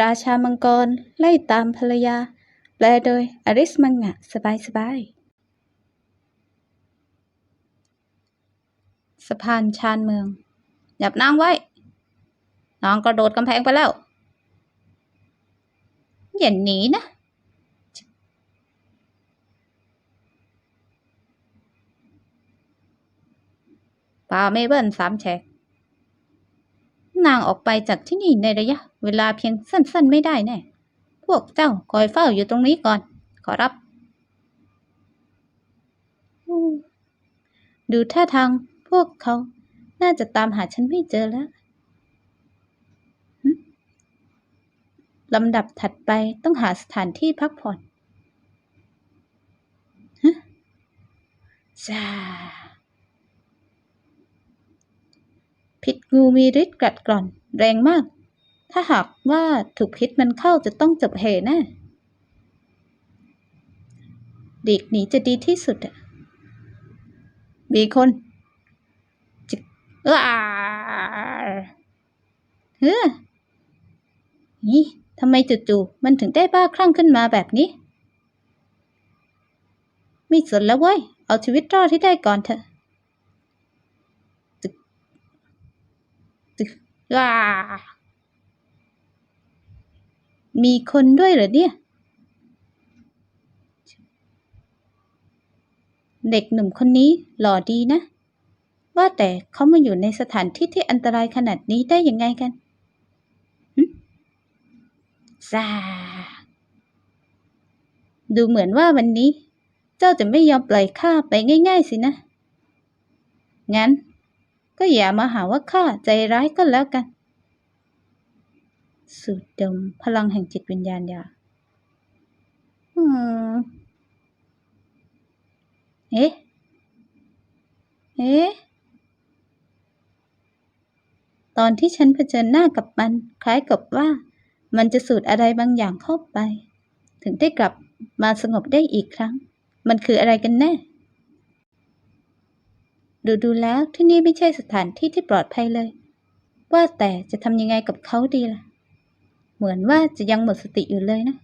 ราชามังกร ไล่ตามภรรยา แปลโดยอริสมังงะ สบายสบายสะพานชานเมือง หยับนางไว้นางกระโดดกำแพงไปแล้ว อย่าหนีนะ ป่าเมเบิ้ลสามแฉก นางออกไปจากที่นี่ในระยะ เวลาเพียงสั้นๆไม่ได้แน่ พวกเจ้าคอยเฝ้าอยู่ตรงนี้ก่อน ขอรับ ดูท่าทางพวกเขา น่าจะตามหาฉันไม่เจอแล้วลำดับถัดไปต้องหาสถานที่พักผ่อนฮะจ้า พิษงูมีฤทธิ์กัดกร่อน แรงมาก ถ้าหากว่าถูกพิษมันเข้าจะต้องจบเหแน่ดีกหนีจะดีที่สุดอะมีคนจิกเออเฮ้อนี่ทำไมจู่ๆมันถึงได้บ้าคลั่งขึ้นมาแบบนี้ ไม่สนแล้วเว้ย เอาชีวิตรอดที่ได้ก่อนเถอะ ว้ามีคนด้วยเหรอเนี่ย เด็กหนุ่มคนนี้หล่อดีนะ ว่าแต่เขามาอยู่ในสถานที่ที่อันตรายขนาดนี้ได้ยังไงกันหึซาดูเหมือนว่าวันนี้ เจ้าจะไม่ยอมปล่อยข้าไปง่าย ๆ สินะ งั้น ก็อย่ามาหาว่าข้าใจร้ายก็แล้วกัน สูดดมพลังแห่งจิตวิญญาณยาอืมเอ๊ะ เอ๊ะ ตอนที่ฉันเผชิญหน้ากับมัน คล้ายกับว่ามันจะสูดอะไรบางอย่างเข้าไป ถึงได้กลับมาสงบได้อีกครั้ง มันคืออะไรกันแน่ ดูดูแล้วที่นี่ไม่ใช่สถานที่ที่ปลอดภัยเลย ว่าแต่จะทำยังไงกับเขาดีล่ะ เหมือนว่าจะยังหมดสติอยู่เลยนะ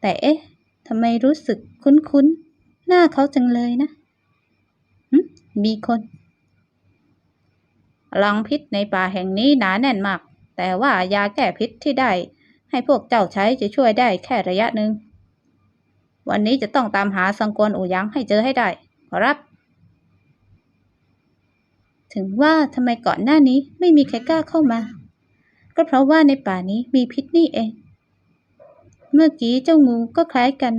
แต่เอ๊ะทำไมรู้สึกคุ้นๆ หน้าเขาจังเลยนะหึมีคนลังพิษในป่าแห่งนี้หนาแน่นมาก แต่ว่ายาแก้พิษที่ได้ ให้พวกเจ้าใช้จะช่วยได้แค่ระยะหนึ่ง วันนี้จะต้องตามหาสังกวนอูยางให้เจอให้ได้ ขอรับ ถึงว่าทำไมก่อนหน้านี้ไม่มีใครกล้าเข้ามา ก็เพราะว่าในป่านี้มีพิษนี่เอง เมื่อกี้เจ้างูก็คล้ายกัน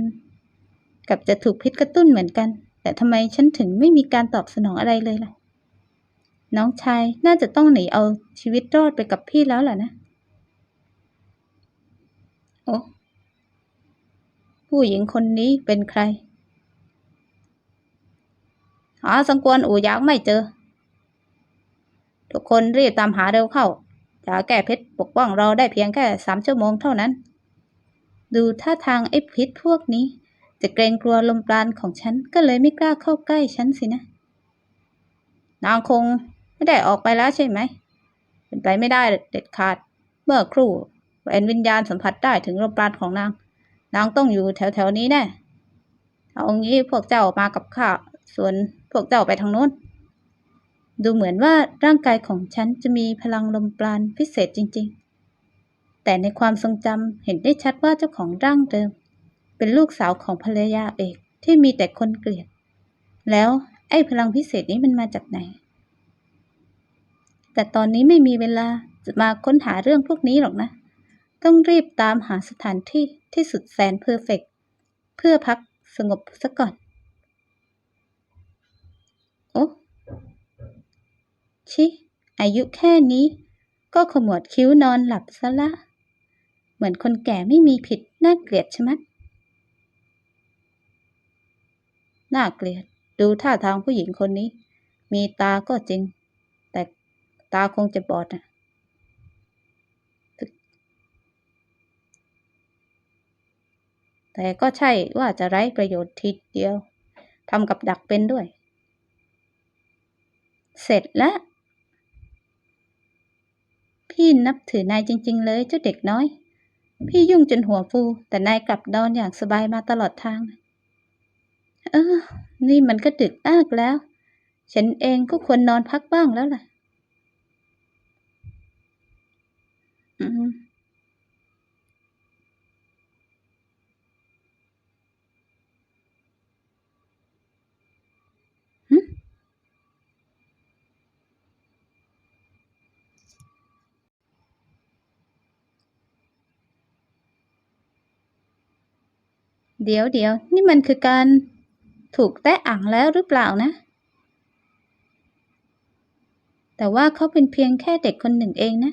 กับจะถูกพิษกระตุ้นเหมือนกัน แต่ทำไมฉันถึงไม่มีการตอบสนองอะไรเลยล่ะ น้องชายน่าจะต้องหนีเอาชีวิตรอดไปกับพี่แล้วล่ะนะ โอ้ผู้หญิงคนนี้เป็นใครหาสังกวนอู่ยักษ์ไม่เจอ ทุกคนรีบตามหาเร็วเข้าจะแก้พิษปกป้องเราได้เพียงแค่สามชั่วโมงเท่านั้น ดูท่าทางไอ้พิษพวกนี้ จะเกรงกลัวลมปราณของฉันก็เลยไม่กล้าเข้าใกล้ฉันสินะ นางคงไม่ได้ออกไปแล้วใช่ไหม เป็นไปไม่ได้เด็ดขาด เมื่อครู่แหวนวิญญาณสัมผัสได้ถึงลมปราณของนาง นางต้องอยู่แถวๆนี้แน่เอางี้พวกเจ้ามากับข้า ส่วนพวกเจ้าไปทางโน้น ดูเหมือนว่าร่างกายของฉันจะมีพลังลมปราณพิเศษจริง ๆ แต่ในความทรงจำเห็นได้ชัดว่าเจ้าของร่างเดิม เป็นลูกสาวของภรรยาเอกที่มีแต่คนเกลียด แล้วไอ้พลังพิเศษนี้มันมาจากไหน แต่ตอนนี้ไม่มีเวลาจะมาค้นหาเรื่องพวกนี้หรอกนะ ต้องรีบตามหาสถานที่ที่สุดแสนเพอร์เฟกต์เพื่อพักสงบซะก่อน โอ้ ชิ อายุแค่นี้ ก็ขมวดคิ้วนอนหลับซะละ เหมือนคนแก่ไม่มีผิด น่าเกลียดชะมัด น่าเกลียด ดูท่าทางผู้หญิงคนนี้ มีตาก็จริง แต่ตาคงจะบอดอะแต่ก็ใช่ว่าจะไร้ประโยชน์ทีเดียวทำกับดักเป็นด้วย เสร็จแล้ว พี่นับถือนายจริง ๆ เลยเจ้าเด็กน้อย พี่ยุ่งจนหัวฟู แต่นายกลับนอนอย่างสบายมาตลอดทาง เออ นี่มันก็ดึกมากแล้ว ฉันเองก็ควรนอนพักบ้างแล้วล่ะ อืม หึ เดี๋ยวเดี๋ยวนี่มันคือการถูกแตะอ่างแล้วหรือเปล่านะ แต่ว่าเขาเป็นเพียงแค่เด็กคนหนึ่งเองนะ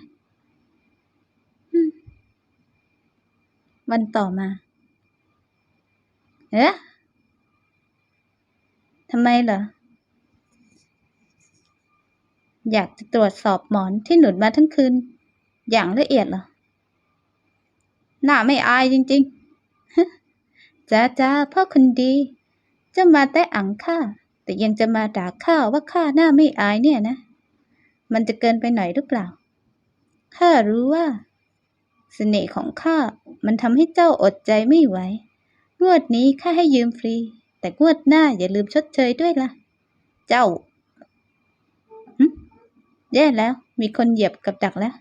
วันต่อมา เอ๊ะทำไมเหรอ อยากจะตรวจสอบหมอนที่หนุนมาทั้งคืน อย่างละเอียดเหรอ หน้าไม่อายจริง ๆ จ้าจ้าพ่อคนดี จะมาแตะอังข้าแต่ยังจะมาด่าข้าว่าข้าหน้าไม่อายเนี่ยนะ มันจะเกินไปหน่อยหรือเปล่าข้ารู้ว่าเสน่ห์ของข้ามันทำให้เจ้าอดใจไม่ไหวงวดนี้ข้าให้ยืมฟรี แต่งวดหน้าอย่าลืมชดเชยด้วยล่ะ เจ้าแย่แล้ว มีคนเหยียบกับดักแล้ว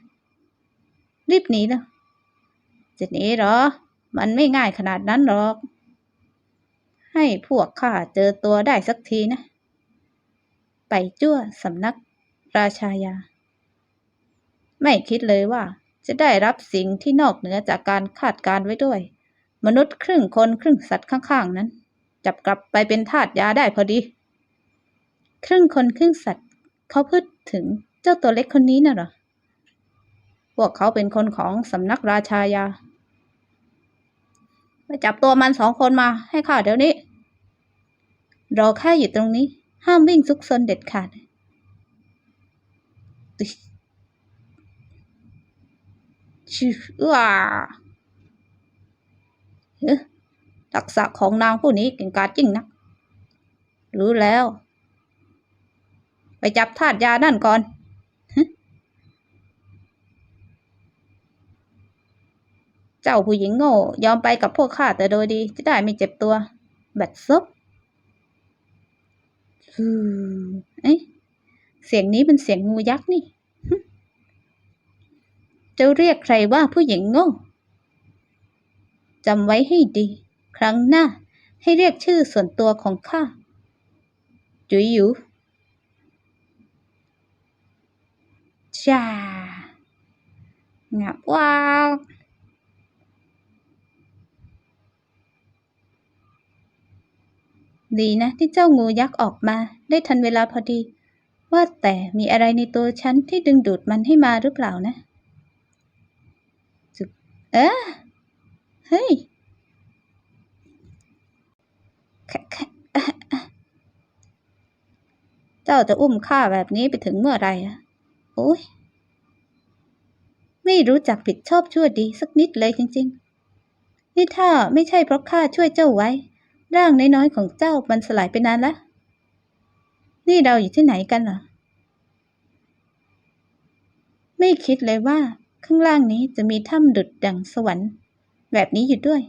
รีบหนีแล้วจะหนีหรอ มันไม่ง่ายขนาดนั้นหรอก ให้พวกข้าเจอตัวได้สักทีนะ ไปจั่วสำนักราชายา ไม่คิดเลยว่า จะได้รับสิ่งที่นอกเหนือจากการคาดการไว้ด้วย มนุษย์ครึ่งคนครึ่งสัตว์ข้างๆ นั้น จับกลับไปเป็นทาสยาได้พอดี ครึ่งคนครึ่งสัตว์ เขาพูดถึงเจ้าตัวเล็กคนนี้น่ะหรอ พวกเขาเป็นคนของสำนักราชายาไปจับตัวมันสองคนมาให้ข้าเดี๋ยวนี้ รอข้าอยู่ตรงนี้ ห้ามวิ่งซุกซนเด็ดขาดชื่อว้าเฮ้ยทักษะของนางผู้นี้เก่งกาจจริงนักรู้แล้ว ไปจับทาสยานั่นก่อนเจ้าผู้หญิงโง่ยอมไปกับพวกข้าแต่โดยดี จะได้ไม่เจ็บตัว แบดซบ ฮือเอ๊ะเสียงนี้เป็นเสียงงูยักษ์นี่จะเรียกใครว่าผู้หญิงโง่จำไว้ให้ดี ครั้งหน้า ให้เรียกชื่อส่วนตัวของข้า จุยหยูจ้างับว้าว ดีนะที่เจ้างูยักษ์ออกมาได้ทันเวลาพอดี ว่าแต่มีอะไรในตัวฉันที่ดึงดูดมันให้มาหรือเปล่านะจุ๊บเอ๊ะเฮ้ยแค่แค่อะอะเจ้าจะอุ้มข้าแบบนี้ไปถึงเมื่อไรอะโอ้ยไม่รู้จักผิดชอบชั่วดีสักนิดเลยจริง ๆ นี่ถ้าไม่ใช่เพราะข้าช่วยเจ้าไว้ ร่างน้อยๆของเจ้ามันสลายไปนานแล้วนี่เราอยู่ที่ไหนกันเหรอ ไม่คิดเลยว่าข้างล่างนี้จะมีถ้ำดุดดังสวรรค์ แบบนี้อยู่ด้วย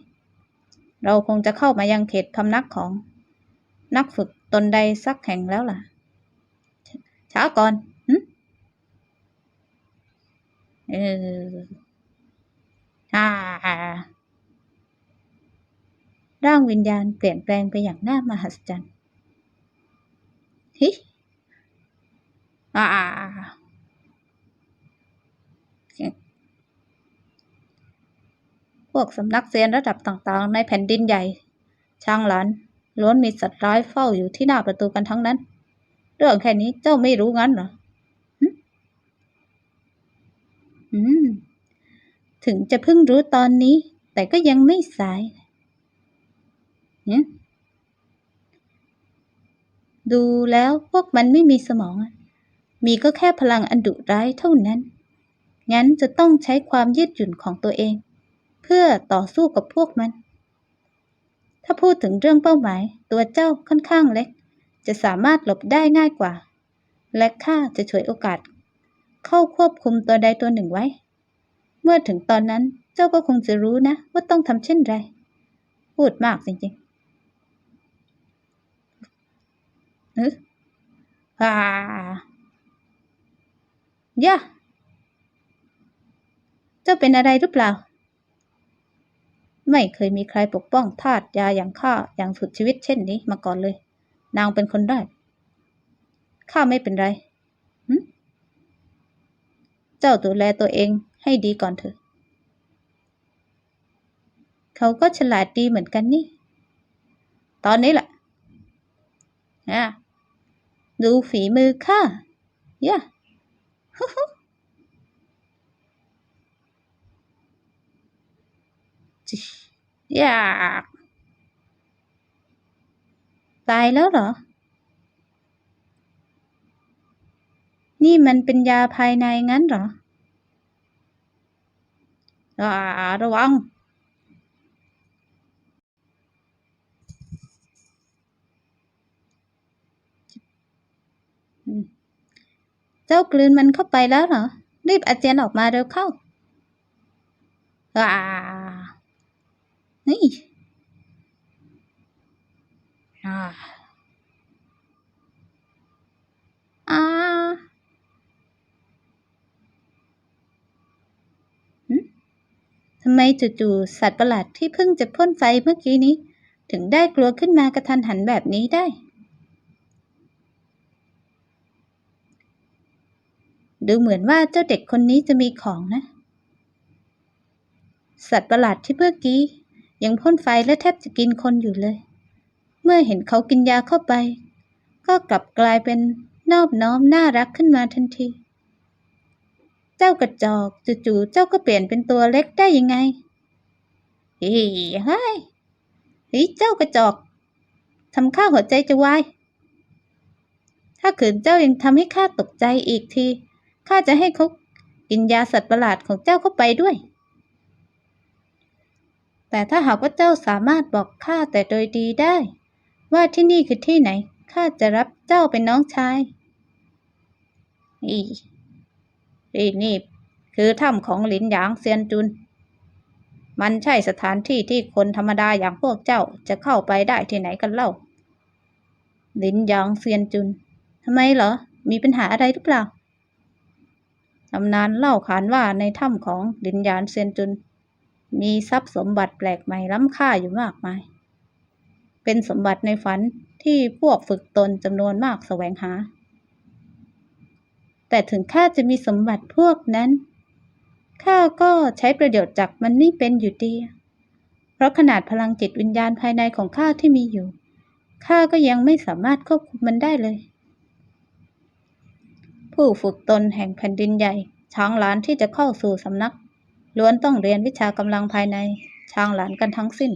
เราคงจะเข้ามายังเขตพำนักของ นักฝึกตนใดสักแห่งแล้วล่ะ ช้าก่อนหึเออฮ่า ร่างวิญญาณเปลี่ยนแปลงไปอย่างน่ามหัศจรรย์ฮิอ่าพวกสำนักเซียนระดับต่างๆ ในแผ่นดินใหญ่ ช่างหลานล้วนมีสัตว์ร้ายเฝ้าอยู่ที่หน้าประตูกันทั้งนั้น เรื่องแค่นี้เจ้าไม่รู้งั้นเหรออืมถึงจะเพิ่งรู้ตอนนี้ แต่ก็ยังไม่สาย เนี่ยดูแล้วพวกมันไม่มีสมอง มีก็แค่พลังอันดุร้ายเท่านั้น งั้นจะต้องใช้ความยืดหยุ่นของตัวเอง เพื่อต่อสู้กับพวกมัน ถ้าพูดถึงเรื่องเป้าหมาย ตัวเจ้าค่อนข้างเล็ก จะสามารถหลบได้ง่ายกว่า และข้าจะฉวยโอกาส เข้าควบคุมตัวใดตัวหนึ่งไว้ เมื่อถึงตอนนั้นเจ้าก็คงจะรู้นะว่าต้องทำเช่นไร พูดมากจริงๆ เอออ่าย่าเจ้าเป็นอะไรหรือเปล่า ไม่เคยมีใครปกป้องทาสยาอย่างข้าอย่างสุดชีวิตเช่นนี้มาก่อนเลย นางเป็นคนแรกข้าไม่เป็นไรเจ้าดูแลตัวเองให้ดีก่อนเถอะ เขาก็ฉลาดดีเหมือนกันนี่ ตอนนี้แหละอะ ดูฝีมือข้าย่าฮู้ฮู้จิย่าตายแล้วเหรอ นี่มันเป็นยาภายในงั้นเหรอระวัง เจ้ากลืนมันเข้าไปแล้วเหรอ รีบอาเจียนออกมาเร็วเข้าอ่านี่อ่าอ่าหึทำไมจู่ๆสัตว์ประหลาดที่เพิ่งจะพ่นไฟเมื่อกี้นี้ ถึงได้กลัวขึ้นมากระทันหันแบบนี้ได้ ดูเหมือนว่าเจ้าเด็กคนนี้จะมีของนะ สัตว์ประหลาดที่เมื่อกี้ ยังพ่นไฟและแทบจะกินคนอยู่เลย เมื่อเห็นเขากินยาเข้าไป ก็กลับกลายเป็นนอบน้อมน่ารักขึ้นมาทันที เจ้ากระจอกจู่ๆเจ้าก็เปลี่ยนเป็นตัวเล็กได้ยังไงเฮ้ยเฮ้ยเฮ้ยเจ้ากระจอกทำข้าหัวใจจะวาย ถ้าขืนเจ้ายังทำให้ข้าตกใจอีกที ข้าจะให้เขากินยาสัตว์ประหลาดของเจ้าเข้าไปด้วย แต่ถ้าหากว่าเจ้าสามารถบอกข้าแต่โดยดีได้ ว่าที่นี่คือที่ไหน ข้าจะรับเจ้าเป็นน้องชาย อีอีนี่คือถ้ำของหลินหยางเซียนจุน มันใช่สถานที่ที่คนธรรมดาอย่างพวกเจ้าจะเข้าไปได้ที่ไหนกันเล่า หลินหยางเซียนจุนทำไมเหรอ มีปัญหาอะไรหรือเปล่า ตำนานเล่าขานว่าในถ้ำของหลินหยางเซียนจุน มีทรัพย์สมบัติแปลกใหม่ล้ำค่าอยู่มากมาย เป็นสมบัติในฝันที่พวกฝึกตนจำนวนมากแสวงหา แต่ถึงข้าจะมีสมบัติพวกนั้น ข้าก็ใช้ประโยชน์จากมันไม่เป็นอยู่ดี เพราะขนาดพลังจิตวิญญาณภายในของข้าที่มีอยู่ ข้าก็ยังไม่สามารถควบคุมมันได้เลย ผู้ฝึกตนแห่งแผ่นดินใหญ่ ช้างหลานที่จะเข้าสู่สำนัก ล้วนต้องเรียนวิชากำลังภายในช้างหลานกันทั้งสิ้น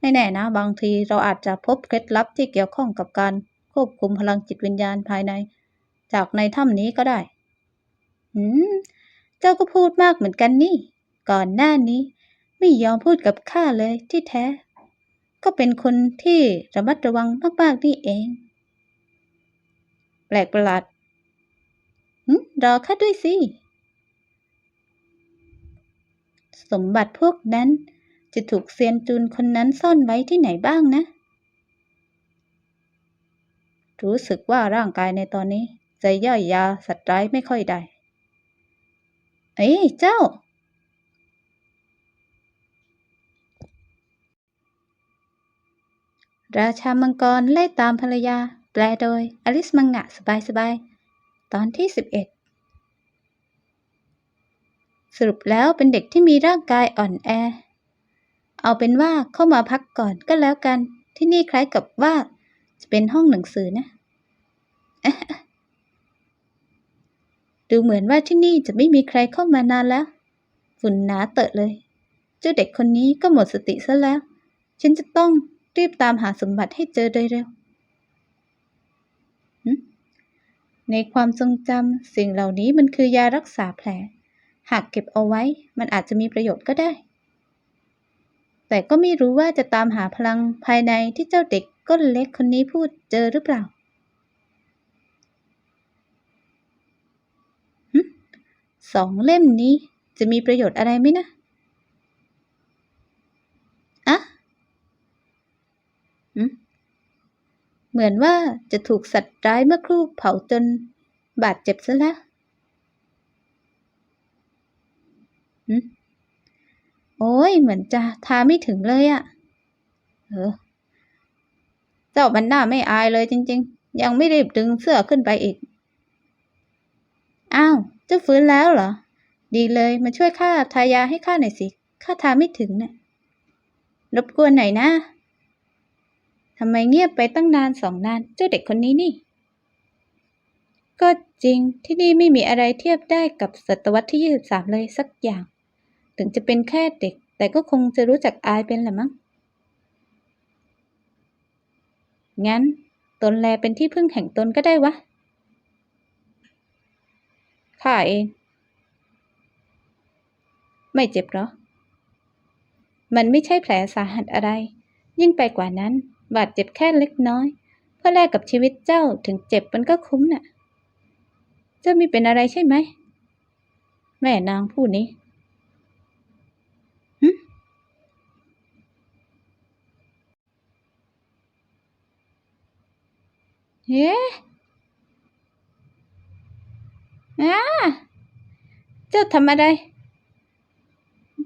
ไม่แน่นะบางทีเราอาจจะพบเคล็ดลับที่เกี่ยวข้องกับการควบคุมพลังจิตวิญญาณภายใน จากในถ้ำนี้ก็ได้หืม เจ้าก็พูดมากเหมือนกันนี่ ก่อนหน้านี้ ไม่ยอมพูดกับข้าเลยที่แท้ ก็เป็นคนที่ระมัดระวังมากๆนี่เอง แปลกประหลาด รอข้าด้วยสิ สมบัติพวกนั้นจะถูกเซียนจุนคนนั้นซ่อนไว้ที่ไหนบ้างนะ รู้สึกว่าร่างกายในตอนนี้จะย่อยยาสัตว์ร้ายไม่ค่อยได้ เอ้ยเจ้า ราชามังกรไล่ตามภรรยา แปลโดย อลิสมังงะสบายๆ ตอนที่สิบเอ็ดสรุปแล้วเป็นเด็กที่มีร่างกายอ่อนแอ เอาเป็นว่าเข้ามาพักก่อนก็แล้วกัน ที่นี่คล้ายกับว่า จะเป็นห้องหนังสือนะ ดูเหมือนว่าที่นี่จะไม่มีใครเข้ามานานแล้ว ฝุ่นหนาเตอะเลย เจ้าเด็กคนนี้ก็หมดสติซะแล้ว ฉันจะต้องรีบตามหาสมบัติให้เจอโดยเร็ว ในความทรงจำสิ่งเหล่านี้มันคือยารักษาแผล หากเก็บเอาไว้มันอาจจะมีประโยชน์ก็ได้ แต่ก็ไม่รู้ว่าจะตามหาพลังภายในที่เจ้าเด็กก้นเล็กคนนี้พูดเจอหรือเปล่าสองเล่มนี้จะมีประโยชน์อะไรไหมนะอะอืม เหมือนว่าจะถูกสัตว์ร้ายเมื่อครู่เผาจนบาดเจ็บซะแล้วหึโอ้ยเหมือนจะทาไม่ถึงเลยอะเออ เจ้ามันหน้าไม่อายเลยจริง ๆ ยังไม่รีบดึงเสื้อขึ้นไปอีก อ้าวเจ้าฟื้นแล้วเหรอ ดีเลยมาช่วยข้าทายาให้ข้าหน่อยสิ ข้าทาไม่ถึงน่ะรบกวนหน่อยนะ ทำไมเงียบไปตั้งนานสองนาน เจ้าเด็กคนนี้นี่ ก็จริงที่นี่ไม่มีอะไรเทียบได้กับศตวรรษที่ 23 เลยสักอย่าง ถึงจะเป็นแค่เด็ก แต่ก็คงจะรู้จักอายเป็นแหละมั้ง งั้น ตนแลเป็นที่พึ่งแห่งตนก็ได้วะ ข้าเอง ไม่เจ็บหรอ มันไม่ใช่แผลสาหัสอะไร ยิ่งไปกว่านั้น บาดเจ็บแค่เล็กน้อย เพื่อแลกกับชีวิตเจ้าถึงเจ็บมันก็คุ้มน่ะ เจ้าม่เป็นอะไรใช่ไหม แม่นางผู้นี้หึเฮ้อาเจ้าทำอะไร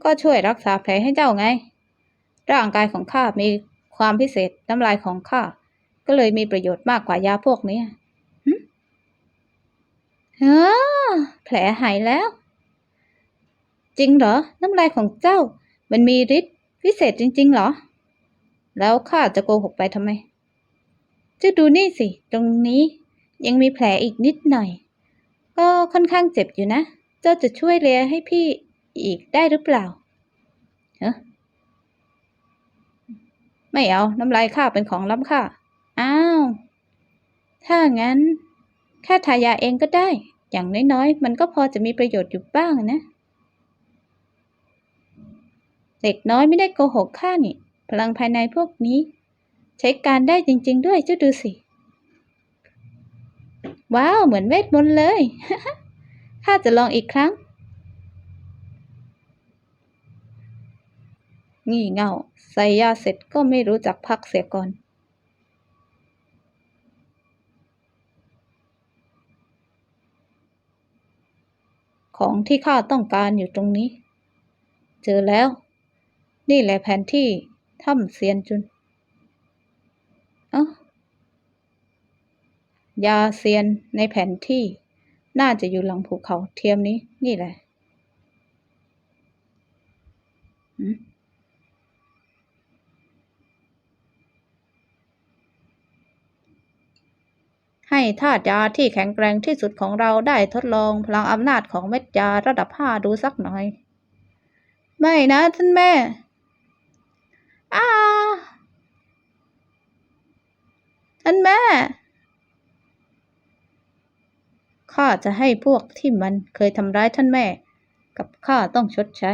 ก็ช่วยรักษาแผลให้เจ้าไง ร่างกายของข้ามี ความพิเศษน้ำลายของข้าก็เลยมีประโยชน์มากกว่ายาพวกนี้หึเฮ้อแผลหายแล้ว จริงเหรอ น้ำลายของเจ้า มันมีฤทธิ์พิเศษจริง ๆ เหรอ แล้วข้าจะโกหกไปทำไมจ้าดูนี่สิ ตรงนี้ยังมีแผลอีกนิดหน่อย ก็ค่อนข้างเจ็บอยู่นะ เจ้าจะช่วยเลียให้พี่อีกได้หรือเปล่าฮะ ไม่เอาน้ำลายข้าเป็นของล้ำค่าอ้าว ถ้างั้นแค่ทายาเองก็ได้ อย่างน้อยๆ มันก็พอจะมีประโยชน์อยู่บ้างนะ เด็กน้อยไม่ได้โกหกข้านี่ พลังภายในพวกนี้ ใช้การได้จริง ๆ ด้วยเจ้าดูสิ ว้าว เหมือนเวทมนต์เลยข้าจะลองอีกครั้งงี่เง่า ใส่ยาเสร็จก็ไม่รู้จักพักเสียก่อน ของที่ข้าต้องการอยู่ตรงนี้ เจอแล้ว นี่แหละแผนที่ถ้ำเซียนจุน เอ้ายาเซียนในแผนที่ น่าจะอยู่หลังภูเขาเทียมนี้ นี่แหละหืม ให้ธาตุยาที่แข็งแกร่งที่สุดของเราได้ทดลองพลังอำนาจของเม็ดยาระดับห้าดูสักหน่อย ไม่นะท่านแม่อาท่านแม่ ข้าจะให้พวกที่มันเคยทำร้ายท่านแม่ กับข้าต้องชดใช้